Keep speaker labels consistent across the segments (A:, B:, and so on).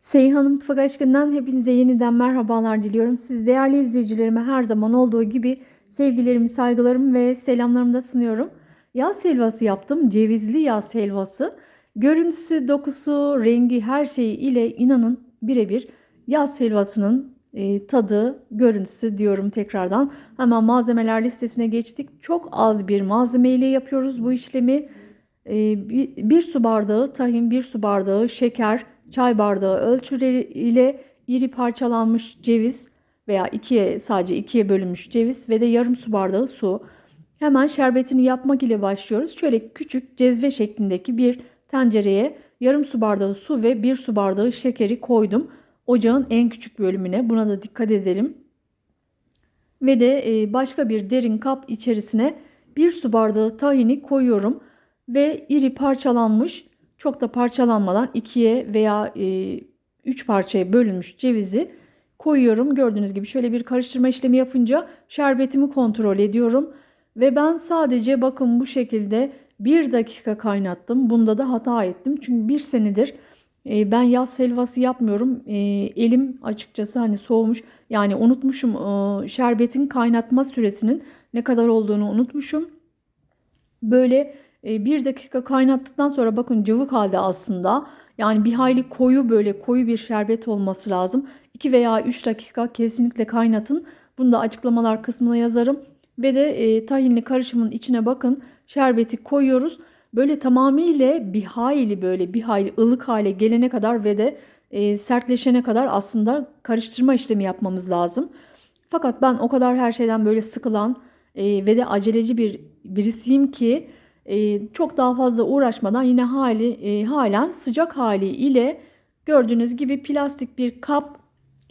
A: Seyhan'ın Mutfak Aşkı'ndan hepinize yeniden merhabalar diliyorum. Siz değerli izleyicilerime her zaman olduğu gibi sevgilerimi, saygılarımı ve selamlarımı da sunuyorum. Yaz helvası yaptım. Cevizli yaz helvası. Görüntüsü, dokusu, rengi her şeyi ile inanın birebir yaz helvasının e, tadı, görüntüsü diyorum tekrardan. Hemen malzemeler listesine geçtik. Çok az bir malzemeyle yapıyoruz bu işlemi. E, bir, bir su bardağı tahin, bir su bardağı şeker, çay bardağı ölçüleri ile iri parçalanmış ceviz veya ikiye sadece ikiye bölünmüş ceviz ve de yarım su bardağı su. Hemen şerbetini yapmak ile başlıyoruz. Şöyle küçük cezve şeklindeki bir tencereye yarım su bardağı su ve bir su bardağı şekeri koydum. Ocağın en küçük bölümüne buna da dikkat edelim. Ve de e, başka bir derin kap içerisine bir su bardağı tahini koyuyorum. Ve iri parçalanmış çok da parçalanmadan ikiye veya e, üç parçaya bölünmüş cevizi koyuyorum. Gördüğünüz gibi şöyle bir karıştırma işlemi yapınca şerbetimi kontrol ediyorum. Ve ben sadece bakın bu şekilde bir dakika kaynattım. Bunda da hata ettim. Çünkü bir senedir e, ben yaz helvası yapmıyorum. E, elim açıkçası hani soğumuş. Yani unutmuşum e, şerbetin kaynatma süresinin ne kadar olduğunu unutmuşum. Böyle e, bir dakika kaynattıktan sonra bakın cıvık halde aslında. Yani bir hayli koyu böyle koyu bir şerbet olması lazım. 2 veya 3 dakika kesinlikle kaynatın. Bunu da açıklamalar kısmına yazarım. Ve de e, tahinli karışımın içine bakın şerbeti koyuyoruz. Böyle tamamıyla bir hayli böyle bir hayli ılık hale gelene kadar ve de e, sertleşene kadar aslında karıştırma işlemi yapmamız lazım. Fakat ben o kadar her şeyden böyle sıkılan e, ve de aceleci bir birisiyim ki çok daha fazla uğraşmadan yine hali e, halen sıcak hali ile gördüğünüz gibi plastik bir kap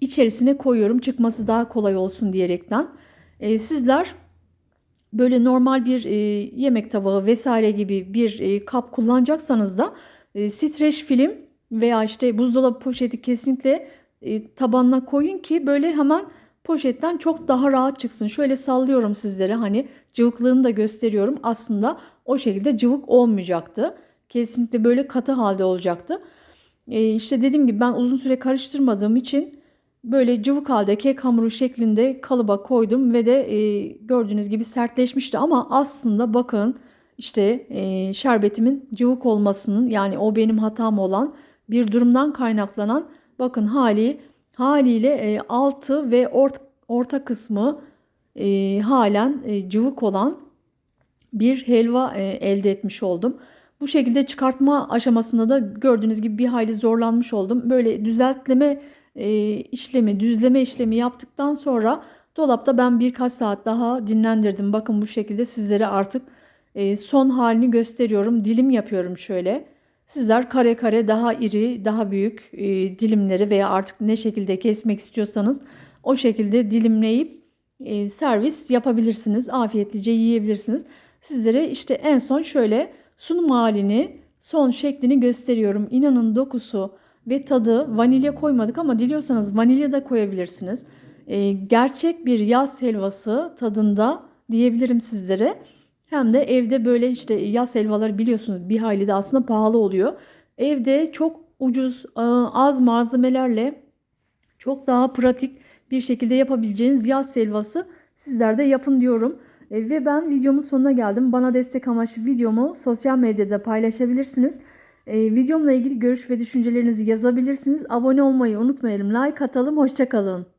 A: içerisine koyuyorum çıkması daha kolay olsun diyerekten. E, sizler böyle normal bir e, yemek tabağı vesaire gibi bir e, kap kullanacaksanız da streç film veya işte buzdolabı poşeti kesinlikle tabanına koyun ki böyle hemen poşetten çok daha rahat çıksın. Şöyle sallıyorum sizlere hani cıvıklığını da gösteriyorum. Aslında o şekilde cıvık olmayacaktı. Kesinlikle böyle katı halde olacaktı. E, işte dediğim gibi ben uzun süre karıştırmadığım için böyle cıvık halde kek hamuru şeklinde kalıba koydum ve de e, gördüğünüz gibi sertleşmişti ama aslında bakın işte e, şerbetimin cıvık olmasının yani o benim hatam olan bir durumdan kaynaklanan bakın hali haliyle e, altı ve ort, orta kısmı e, halen e, cıvık olan bir helva e, elde etmiş oldum. Bu şekilde çıkartma aşamasında da gördüğünüz gibi bir hayli zorlanmış oldum. Böyle düzeltleme e, işlemi, düzleme işlemi yaptıktan sonra dolapta ben birkaç saat daha dinlendirdim. Bakın bu şekilde sizlere artık e, son halini gösteriyorum. Dilim yapıyorum şöyle. Sizler kare kare daha iri, daha büyük e, dilimleri veya artık ne şekilde kesmek istiyorsanız o şekilde dilimleyip e, servis yapabilirsiniz. Afiyetlice yiyebilirsiniz. Sizlere işte en son şöyle sunum halini, son şeklini gösteriyorum. İnanın dokusu ve tadı vanilya koymadık ama diliyorsanız vanilya da koyabilirsiniz. E, gerçek bir yaz helvası tadında diyebilirim sizlere. Hem de evde böyle işte yaz helvaları biliyorsunuz bir hayli de aslında pahalı oluyor. Evde çok ucuz e, az malzemelerle çok daha pratik bir şekilde yapabileceğiniz yaz helvası sizler de yapın diyorum. E, ve ben videomun sonuna geldim. Bana destek amaçlı videomu sosyal medyada paylaşabilirsiniz. E, videomla ilgili görüş ve düşüncelerinizi yazabilirsiniz. Abone olmayı unutmayalım. Like atalım. Hoşçakalın.